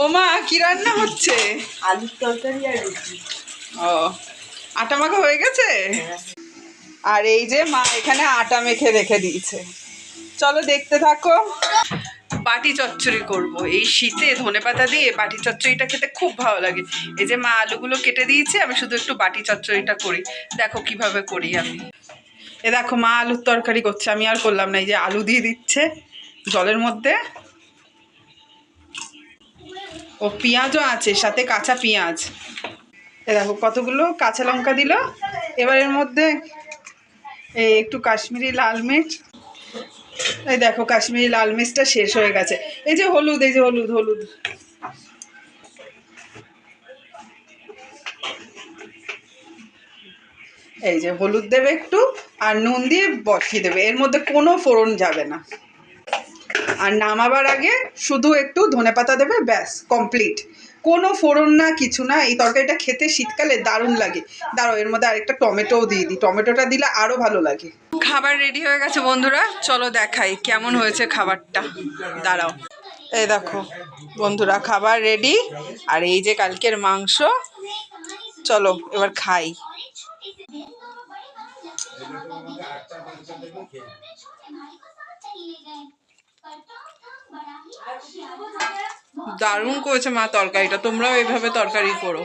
ও মা কি রান্না হচ্ছে? আলুর তরকারি আর রুটি। ও আটা মাখা হয়ে গেছে? আর এই যে মা এখানে আটা মেখে রেখে দিয়েছে। চলো দেখতে থাকো। বাটি চচ্চড়ি করব। এই শীতে ধনেপাতা দিয়ে বাটি চচ্চড়িটা খেতে খুব ভালো লাগে। এই যে মা আলুগুলো কেটে দিয়েছে আমি শুধু একটু বাটি চচ্চড়িটা করি। দেখো কীভাবে করি আমি। এ দেখো মা আলুর তরকারি করছে। আমি আর করলাম না এই যে আলু দিয়ে দিচ্ছে জলের মধ্যে। ও পেঁয়াজও আছে, সাথে কাঁচা পেঁয়াজ। দেখো, কতগুলো কাঁচা লঙ্কা দিল। এবার এর মধ্যে এই একটু কাশ্মীরি লাল মির্চ। এই দেখো, কাশ্মীরি লাল মির্চটা শেষ হয়ে গেছে। এই যে হলুদ, এই যে হলুদ হলুদ। এই যে হলুদ দেবে একটু, আর নুন দিয়ে বসিয়ে দেবে। এর মধ্যে কোনো ফোড়ন যাবে না। আর নামাবার আগে শুধু একটু ধনেপাতা দেবে, ব্যাস কমপ্লিট কোনো ফোড়ন না, কিছু না, এই তরকারিটা খেতে শীতকালে দারুণ লাগে। দাঁড়াও, এর মধ্যে আরেকটা টমেটোও দিয়ে দিই। টমেটোটা দিলে আরও ভালো লাগে। খাবার রেডি হয়ে গেছে বন্ধুরা, চলো দেখাই কেমন হয়েছে খাবারটা। দাঁড়াও। এই দেখো, বন্ধুরা, খাবার রেডি আর এই যে কালকের মাংস, চলো এবার খাই। দারুণ করেছে মা তরকারিটা তোমরাও এইভাবে তরকারি করো।